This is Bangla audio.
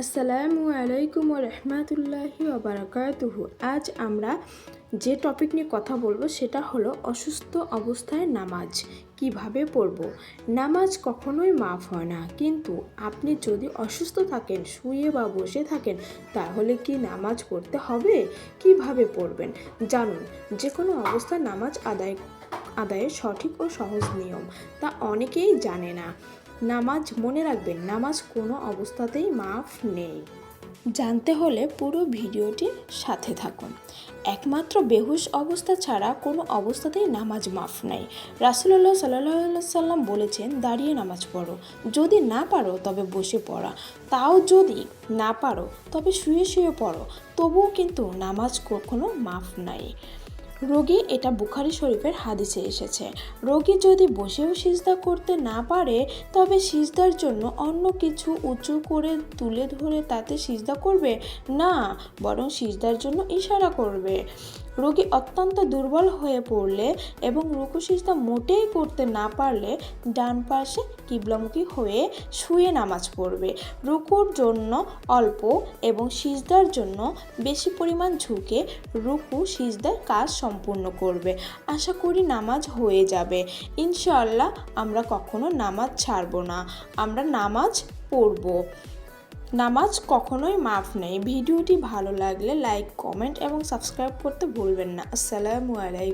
আসসালামু আলাইকুম রহমতুল্লাহি ওবরাকাতুহু। আজ আমরা যে টপিক নিয়ে কথা বলব সেটা হলো অসুস্থ অবস্থায় নামাজ, কীভাবে পড়ব? নামাজ কখনোই মাফ হয় না, কিন্তু আপনি যদি অসুস্থ থাকেন, শুয়ে বা বসে থাকেন, তাহলে কি নামাজ পড়তে হবে? কীভাবে পড়বেন? জানুন যে কোনো অবস্থায় নামাজ আদায়, আদায়ের সঠিক ও সহজ নিয়ম, তা অনেকেই জানে না। নামাজ মনে রাখবেন, নামাজ কোনো অবস্থাতেই মাফ নেই। জানতে হলে পুরো ভিডিওটি সাথে থাকুন। একমাত্র বেহুশ অবস্থা ছাড়া কোনো অবস্থাতেই নামাজ মাফ নাই। রাসুল্লাহ সাল্লাহ সাল্লাম বলেছেন, দাঁড়িয়ে নামাজ পড়ো। যদি না পারো তবে বসে পড়া। তাও যদি না পারো তবে শুয়ে শুয়ে পড়ো। তবুও কিন্তু নামাজ কখনো মাফ নাই। রোগী এটা বুখারি শরীফের হাদিসে এসেছে। রোগী যদি বসেও সিজদা করতে না পারে, তবে সিজদার জন্য অন্য কিছু উঁচু করে তুলে ধরে তাতে সিজদা করবে? না, বরং সিজদার জন্য ইশারা করবে। রোগী অত্যন্ত দুর্বল হয়ে পড়লে এবং রুকু সিজদা মোটেই করতে না পারলে ডান পাশে কিবলামুখী হয়ে শুয়ে নামাজ পড়বে। রুকুর জন্য অল্প এবং সিজদার জন্য বেশি পরিমাণ ঝুঁকে রুকু সিজদার কাজ সম্পূর্ণ করবে। আশা করি নামাজ হয়ে যাবে। ইনশাআল্লাহ আমরা কখনো নামাজ ছাড়বো না। আমরা নামাজ পড়ব। নামাজ কখনোই মাফ নেই। ভিডিওটি ভালো লাগলে লাইক কমেন্ট এবং সাবস্ক্রাইব করতে ভুলবেন না। আসসালামু আলাইকুম।